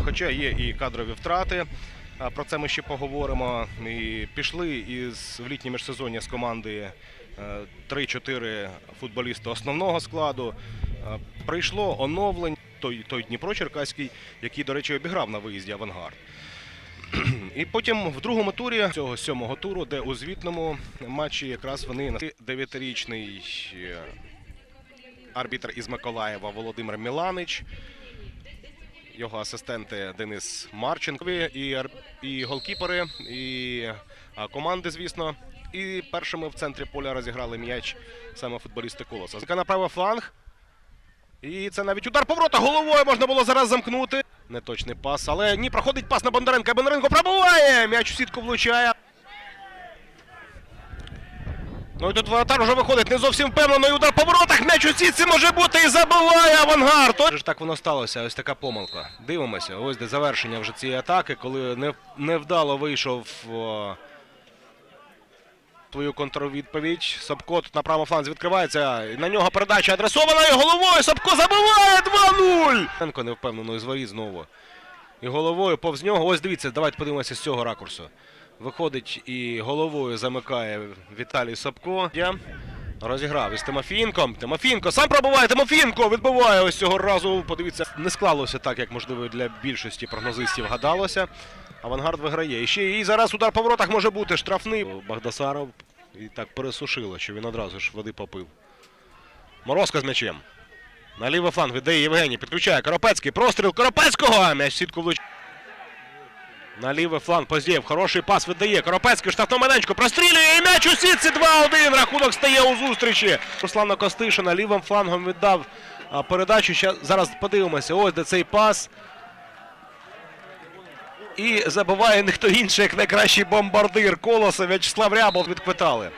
Хоча є і кадрові втрати. Про це ми ще поговоримо. І пішли із в літнє міжсезоння з команди е, 3-4 футболісти основного складу. Е, Прийшло оновлення той, той Дніпро Черкаський, який, до речі, обіграв на виїзді авангард. І потім в другому турі цього сьомого туру, де у звітному матчі якраз вони на 9-річний е, арбітр із Миколаєва Володимир Міланич, його асистенти Денис Марченко і, і голкіпери, і команди, звісно. І першими в центрі поля розіграли м'яч саме футболісти Колоса. Зика на правий фланг. І це навіть удар поворота головою можна було зараз замкнути. Неточний пас, але ні, проходить пас на Бондаренка. Бондаренко пробуває. М'яч у сітку влучає. Ну і тут воротар вже виходить не зовсім впевнено. І удар по воротах. М'яч у сітці може бути і забиває авангард. Ж так воно сталося. Ось така помилка. Дивимося. Ось де завершення вже цієї атаки, коли невдало вийшов. Твою контрвідповідь. Собко тут на правому фланзі відкривається. І на нього передача адресована і головою. Собко забиває 2-0. Енко невпевнено із воріт знову. І головою повз нього. Ось дивіться, давайте подивимося з цього ракурсу. Виходить і головою замикає Віталій Собко. Я розіграв із Тимофієнком. Тимофієнко сам пробиває. Тимофієнко відбиває ось цього разу. Подивіться, не склалося так, як можливо для більшості прогнозистів гадалося. Авангард виграє. І ще і зараз удар по воротах може бути штрафний. Багдасаров і так пересушило, що він одразу ж води попив. Морозко з м'ячем. На лівий фланг віддає Євгеній. Підключає Коропецький. Простріл Коропецького. М'яч сітку влучає. На лівий фланг Поздєєв. Хороший пас віддає. Коропецький в штрафному. Прострілює і м'яч у сітці 2-1. Рахунок стає у зустрічі. Руслана Костишина лівим флангом віддав передачу. Зараз подивимося. Ось де цей пас. І забиває ніхто інший, як найкращий бомбардир Колоса В'ячеслав Рябов відквитали.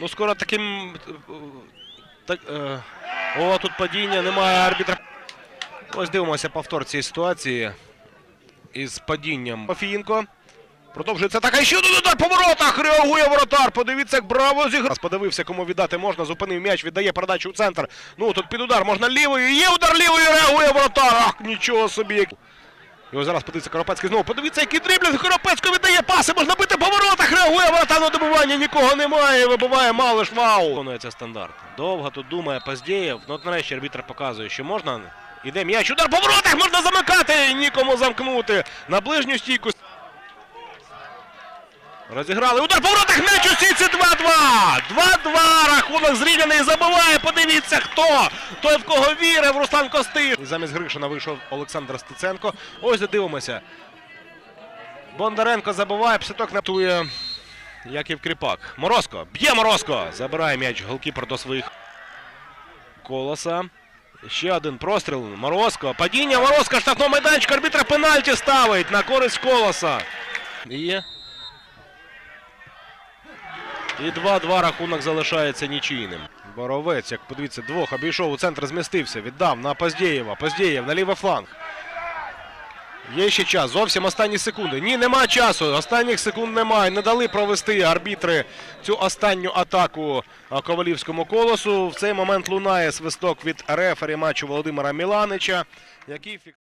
Ну, скоро таким. Так, е, о, тут падіння, немає арбітра. Ось дивимося повтор цієї ситуації із падінням Мафієнко. Продовжується така ще один удар по воротах. Реагує воротар. Подивіться, як браво зіграв. Подивився, кому віддати можна. Зупинив м'яч, віддає передачу у центр. Ну тут під удар можна лівою. Є удар лівою, реагує воротар. Ах, нічого собі. І ось зараз подивиться Коропецький знову. Подивіться, який дриблінг. Коропецький віддає паси. Можна бити по воротах. Реагує воротар на добивання. Нікого немає. Вибиває Малиш. Вау. Виконується стандарт. Довго тут думає Поздєєв. Ну от нарешті арбітр показує, що можна. Іде м'яч. Удар по воротах. Можна замикати. Нікому замкнути. На ближню стійку. Розіграли. Удар по воротах. М'яч у сітці 2-2. 2-2. Рахунок зрівняний. Забиває. Подивіться, хто. Той, в кого вірив, Руслан Костиш. Замість Гришина вийшов Олександр Стеценко. Ось дивимося. Бондаренко забиває, пситок натує Яків Кріпак. Морозко. Б'є Морозко. Забирає м'яч голкіпер до своїх колоса. Ще один простріл. Морозко. Падіння Морозко. Штрафного майданчика. Арбітра пенальті ставить на користь колоса. І і 2-2 рахунок залишається нічийним. Боровець, як подивіться, двох обійшов у центр, змістився, віддав на Поздєєва. Поздєєв на лівий фланг. Є ще час, зовсім останні секунди. Ні, нема часу. Останніх секунд немає. Не дали провести арбітри цю останню атаку ковалівському колосу. В цей момент лунає свисток від рефері матчу Володимира Міланича, який.